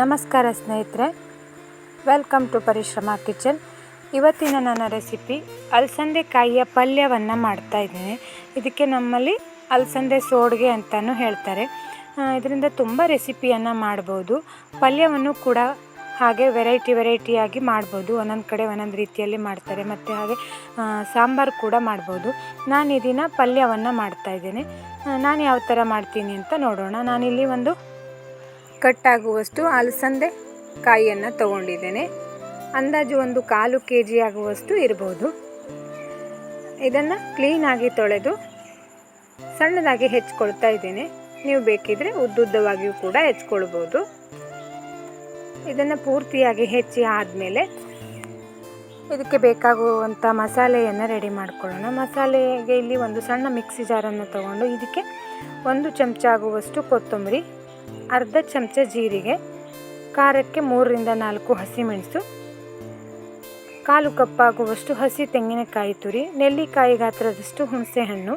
ನಮಸ್ಕಾರ ಸ್ನೇಹಿತರೆ welcome to ಪರಿಶ್ರಮ ಕಿಚನ್ ಇವತ್ತಿನ ನನ್ನ ರೆಸಿಪಿ ಅಲಸಂದೆ ಕಾಯಿಯ ಪಲ್ಯವನ್ನು ಮಾಡ್ತಾ ಇದ್ದೀನಿ. ಇದಕ್ಕೆ ನಮ್ಮಲ್ಲಿ ಅಲಸಂದೆ ಸೋಡ್ಗೆ ಅಂತಲೂ ಹೇಳ್ತಾರೆ. ಇದರಿಂದ ತುಂಬ ರೆಸಿಪಿಯನ್ನು ಮಾಡ್ಬೋದು. ಪಲ್ಯವನ್ನು ಕೂಡ ಹಾಗೆ ವೆರೈಟಿ ವೆರೈಟಿಯಾಗಿ ಮಾಡ್ಬೋದು. ಒಂದೊಂದು ಕಡೆ ಒಂದೊಂದು ರೀತಿಯಲ್ಲಿ ಮಾಡ್ತಾರೆ. ಮತ್ತು ಹಾಗೆ ಸಾಂಬಾರು ಕೂಡ ಮಾಡ್ಬೋದು. ನಾನು ಇದನ್ನು ದಿನ ಪಲ್ಯವನ್ನು ಮಾಡ್ತಾ ಇದ್ದೇನೆ. ನಾನು ಯಾವ ಥರ ಮಾಡ್ತೀನಿ ಅಂತ ನೋಡೋಣ. ನಾನಿಲ್ಲಿ ಒಂದು ಕಟ್ಟಾಗುವಷ್ಟು ಅಲಸಂದೆ ಕಾಯಿಯನ್ನು ತಗೊಂಡಿದ್ದೇನೆ. ಅಂದಾಜು ಒಂದು ಕಾಲು ಕೆ ಜಿ ಆಗುವಷ್ಟು ಇರ್ಬೋದು ಇದನ್ನು ಕ್ಲೀನಾಗಿ ತೊಳೆದು ಸಣ್ಣದಾಗಿ ಹೆಚ್ಕೊಳ್ತಾ ಇದ್ದೇನೆ. ನೀವು ಬೇಕಿದ್ರೆ ಉದ್ದುದ್ದವಾಗಿಯೂ ಕೂಡ ಹೆಚ್ಕೊಳ್ಬೋದು. ಇದನ್ನು ಪೂರ್ತಿಯಾಗಿ ಹೆಚ್ಚಿ ಆದಮೇಲೆ ಇದಕ್ಕೆ ಬೇಕಾಗುವಂಥ ಮಸಾಲೆಯನ್ನು ರೆಡಿ ಮಾಡ್ಕೊಳ್ಳೋಣ. ಮಸಾಲೆಗೆ ಇಲ್ಲಿ ಒಂದು ಸಣ್ಣ ಮಿಕ್ಸಿ ಜಾರನ್ನು ತಗೊಂಡು ಇದಕ್ಕೆ ಒಂದು ಚಮಚ ಆಗುವಷ್ಟು ಕೊತ್ತಂಬರಿ ಅರ್ಧ ಚಮಚ ಜೀರಿಗೆ, ಖಾರಕ್ಕೆ ಮೂರರಿಂದ ನಾಲ್ಕು ಹಸಿಮೆಣಸು, ಕಾಲು ಕಪ್ಪಾಗುವಷ್ಟು ಹಸಿ ತೆಂಗಿನಕಾಯಿ ತುರಿ, ನೆಲ್ಲಿಕಾಯಿ ಗಾತ್ರದಷ್ಟು ಹುಣಸೆಹಣ್ಣು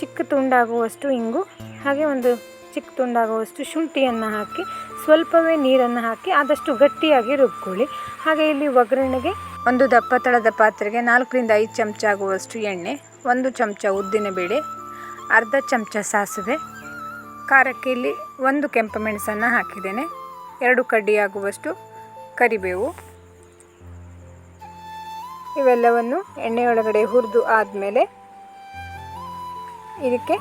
ಚಿಕ್ಕ ತುಂಡಾಗುವಷ್ಟು ಇಂಗು, ಹಾಗೆ ಒಂದು ಚಿಕ್ಕ ತುಂಡಾಗುವಷ್ಟು ಶುಂಠಿಯನ್ನು ಹಾಕಿ, ಸ್ವಲ್ಪವೇ ನೀರನ್ನು ಹಾಕಿ ಆದಷ್ಟು ಗಟ್ಟಿಯಾಗಿ ರುಬ್ಕೊಳ್ಳಿ. ಹಾಗೆ ಇಲ್ಲಿ ಒಗ್ಗರಣೆಗೆ ಒಂದು ದಪ್ಪ ತಳದ ಪಾತ್ರೆಗೆ ನಾಲ್ಕರಿಂದ ಐದು ಚಮಚ ಆಗುವಷ್ಟು ಎಣ್ಣೆ, ಒಂದು ಚಮಚ ಉದ್ದಿನ ಬೇಳೆ ಅರ್ಧ ಚಮಚ ಸಾಸಿವೆ ಖಾರಕ್ಕೆ ಇಲ್ಲಿ ಒಂದು ಕೆಂಪು ಮೆಣಸನ್ನು ಹಾಕಿದ್ದೇನೆ. ಎರಡು ಕಡ್ಡಿಯಾಗುವಷ್ಟು ಕರಿಬೇವು. ಇವೆಲ್ಲವನ್ನು ಎಣ್ಣೆಯೊಳಗಡೆ ಹುರಿದು ಆದಮೇಲೆ ಇದಕ್ಕೆ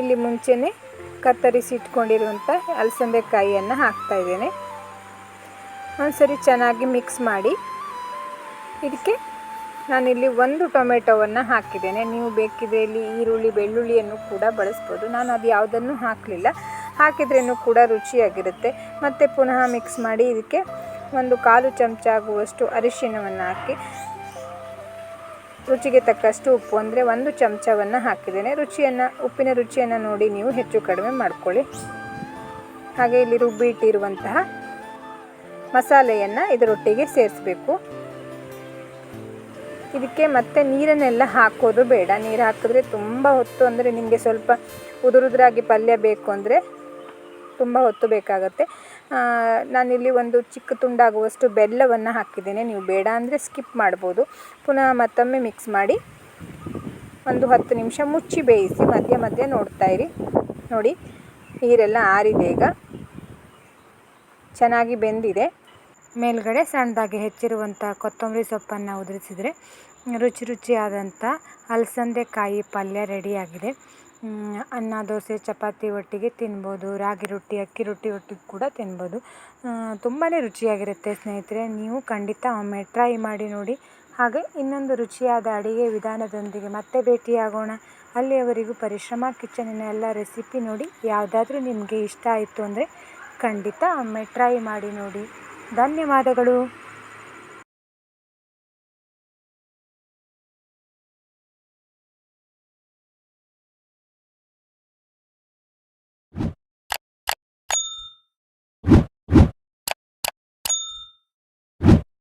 ಇಲ್ಲಿ ಮುಂಚೆನೆ ಕತ್ತರಿಸಿ ಇಟ್ಕೊಂಡಿರುವಂಥ ಅಲಸಂದೆ ಕಾಯಿಯನ್ನು ಹಾಕ್ತಾ ಇದ್ದೇನೆ. ಒಂದ್ಸರಿ ಚೆನ್ನಾಗಿ ಮಿಕ್ಸ್ ಮಾಡಿ ಇದಕ್ಕೆ ನಾನಿಲ್ಲಿ ಒಂದು ಟೊಮೆಟೊವನ್ನು ಹಾಕಿದ್ದೇನೆ. ನೀವು ಬೇಕಿದ್ರೆ ಇಲ್ಲಿ ಈರುಳ್ಳಿ, ಬೆಳ್ಳುಳ್ಳಿಯನ್ನು ಕೂಡ ಬಳಸ್ಬೋದು. ನಾನು ಅದು ಯಾವುದನ್ನು ಹಾಕಲಿಲ್ಲ. ಹಾಕಿದ್ರೇನು ಕೂಡ ರುಚಿಯಾಗಿರುತ್ತೆ. ಮತ್ತು ಪುನಃ ಮಿಕ್ಸ್ ಮಾಡಿ ಇದಕ್ಕೆ ಒಂದು ಕಾಲು ಚಮಚ ಆಗುವಷ್ಟು ಅರಿಶಿನವನ್ನು ಹಾಕಿ, ರುಚಿಗೆ ತಕ್ಕಷ್ಟು ಉಪ್ಪು, ಅಂದರೆ ಒಂದು ಚಮಚವನ್ನು ಹಾಕಿದ್ದೇನೆ. ರುಚಿಯನ್ನು, ಉಪ್ಪಿನ ರುಚಿಯನ್ನು ನೋಡಿ ನೀವು ಹೆಚ್ಚು ಕಡಿಮೆ ಮಾಡಿಕೊಳ್ಳಿ. ಹಾಗೆ ಇಲ್ಲಿ ರುಬ್ಬಿ ಇಟ್ಟಿರುವಂತಹ ಮಸಾಲೆಯನ್ನು ಇದರೊಟ್ಟಿಗೆ ಸೇರಿಸಬೇಕು. ಇದಕ್ಕೆ ಮತ್ತೆ ನೀರನ್ನೆಲ್ಲ ಹಾಕೋದು ಬೇಡ. ನೀರು ಹಾಕಿದ್ರೆ ತುಂಬ ಹೊತ್ತು ಅಂದರೆ ನಿಮಗೆ ಸ್ವಲ್ಪ ಉದುರುದ್ರಾಗಿ ಪಲ್ಯ ಬೇಕು ಅಂದರೆ ತುಂಬ ಹೊತ್ತು ಬೇಕಾಗುತ್ತೆ. ನಾನಿಲ್ಲಿ ಒಂದು ಚಿಕ್ಕ ತುಂಡಾಗುವಷ್ಟು ಬೆಲ್ಲವನ್ನು ಹಾಕಿದ್ದೇನೆ. ನೀವು ಬೇಡ ಅಂದರೆ ಸ್ಕಿಪ್ ಮಾಡ್ಬೋದು. ಪುನಃ ಮತ್ತೊಮ್ಮೆ ಮಿಕ್ಸ್ ಮಾಡಿ ಒಂದು ಹತ್ತು ನಿಮಿಷ ಮುಚ್ಚಿ ಬೇಯಿಸಿ ಮಧ್ಯ ಮಧ್ಯ ನೋಡ್ತಾ ಇರಿ. ನೋಡಿ, ನೀರೆಲ್ಲ ಆರಿದೆ ಈಗ. ಚೆನ್ನಾಗಿ ಬೆಂದಿದೆ. ಮೇಲ್ಗಡೆ ಸಣ್ಣದಾಗಿ ಹೆಚ್ಚಿರುವಂಥ ಕೊತ್ತಂಬರಿ ಸೊಪ್ಪನ್ನು ಉದುರಿಸಿದರೆ ರುಚಿ ರುಚಿಯಾದಂಥ ಅಲಸಂದೆ ಕಾಯಿ ಪಲ್ಯ ರೆಡಿಯಾಗಿದೆ. ಅನ್ನ, ದೋಸೆ, ಚಪಾತಿ ಒಟ್ಟಿಗೆ ತಿನ್ಬೋದು. ರಾಗಿ ರೊಟ್ಟಿ, ಅಕ್ಕಿ ರೊಟ್ಟಿ ಒಟ್ಟಿಗೆ ಕೂಡ ತಿನ್ಬೋದು. ತುಂಬಾ ರುಚಿಯಾಗಿರುತ್ತೆ ಸ್ನೇಹಿತರೆ. ನೀವು ಖಂಡಿತ ಒಮ್ಮೆ ಟ್ರೈ ಮಾಡಿ ನೋಡಿ. ಹಾಗೆ ಇನ್ನೊಂದು ರುಚಿಯಾದ ಅಡಿಗೆ ವಿಧಾನದೊಂದಿಗೆ ಮತ್ತೆ ಭೇಟಿಯಾಗೋಣ. ಅಲ್ಲಿಯವರೆಗೂ ಪರಿಶ್ರಮ, ಕಿಚನಿನ ಎಲ್ಲ ರೆಸಿಪಿ ನೋಡಿ. ಯಾವುದಾದ್ರೂ ನಿಮಗೆ ಇಷ್ಟ ಆಯಿತು ಅಂದರೆ ಖಂಡಿತ ಒಮ್ಮೆ ಟ್ರೈ ಮಾಡಿ ನೋಡಿ. ಧನ್ಯವಾದಗಳು.